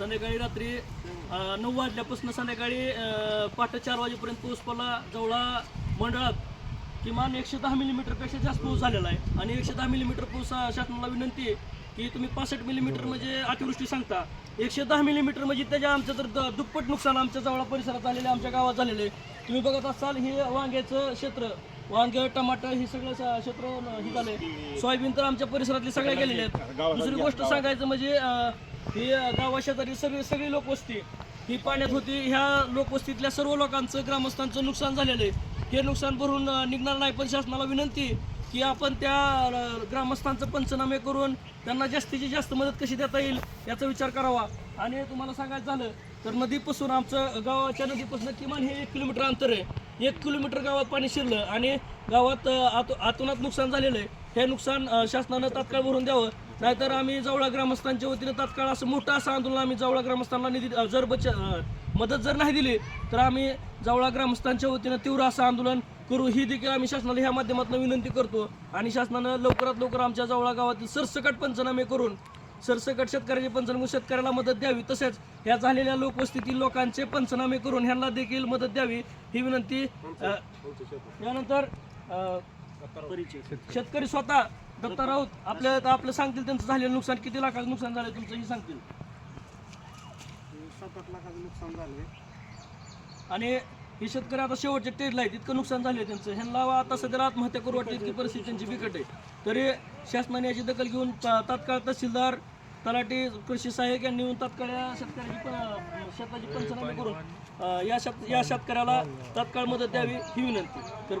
संध्याकाळी रात्री नऊ वाजल्यापासून संध्याकाळी पहाटे चार वाजेपर्यंत पाऊस पडला. जवळा मंडळात किमान एकशे दहा मिलीमीटरपेक्षा जास्त पाऊस झालेला आहे. आणि एकशे दहा मिलीमीटर पाऊस शासनाला विनंती आहे की तुम्ही पासष्ट मिलीमीटर म्हणजे अतिवृष्टी सांगता. एकशे दहा मिलीमीटर म्हणजे त्याच्या आमचं तर दुप्पट नुकसान आमच्या जवळ परिसरात झालेलं आहे आमच्या गावात झालेलं आहे. तुम्ही बघत असाल हे वांग्याचं क्षेत्र वांगे टमाटर हे सगळं क्षेत्र हे झालंय. सोयाबीन तर आमच्या परिसरातले सगळे गेलेले आहेत. दुसरी गोष्ट सांगायचं म्हणजे ही गावाशेजारी सगळी सगळी लोकवस्ती ही पाण्यात होती. ह्या लोकवस्तीतल्या सर्व लोकांचं ग्रामस्थांचं नुकसान झालेलं आहे. हे नुकसान भरून निघणार नाही पण शासनाला विनंती की आपण त्या ग्रामस्थांचं पंचनामे करून त्यांना जास्तीची जास्त मदत कशी देता येईल याचा विचार करावा. आणि तुम्हाला सांगायचं झालं तर नदीपासून आमचं गावाच्या नदीपासून किमान हे एक किलोमीटर अंतर आहे. एक किलोमीटर गावात पाणी शिरलं आणि गावात आत आतो आतोनात नुकसान झालेलं आहे. हे नुकसान शासनानं तात्काळ भरून द्यावं. नाहीतर आम्ही जवळा ग्रामस्थांच्या वतीनं तात्काळ असं मोठं असं आंदोलन आम्ही जवळ ग्रामस्थांना निधी जर बच मदत जर नाही दिली तर आम्ही जवळा ग्रामस्थांच्या वतीनं तीव्र असं आंदोलन करू. ही देखील आम्ही शासनाला ह्या माध्यमातून विनंती करतो. आणि शासनानं लवकरात लवकर आमच्या जवळा गावातील सरसकट पंचनामे करून सरसकट शेतकऱ्याचे पंचनामे शेतकऱ्याला मदत द्यावी. तसेच ह्या झालेल्या लोकवस्तीतील लोकांचे पंचनामे करून ह्यांना देखील मदत द्यावी ही विनंती यानंतर अ, शेतकरी. स्वतः दत्ता राऊत आपल्या आपलं सांगतील त्यांचं झालेलं नुकसान किती लाखाचं नुकसान झालं तुमचं ही सांगतील. सात आठ लाखाचं नुकसान आणि हे शेतकरी आता शेवटच्या टेजला आहेत इतकं नुकसान झालं त्यांचं. ह्यांना आता सध्याला आत्महत्या करू वाटते इतकी परिस्थिती त्यांची बिकट आहे. तरी शासनाने याची दखल घेऊन तात्काळ तहसीलदार तलाठी कृषी सहाय्यक यांनी येऊन तात्काळ या शेतकऱ्याची शेताची पंचनामे करून या शेत या शेतकऱ्याला तात्काळ मदत द्यावी ही विनंती. तर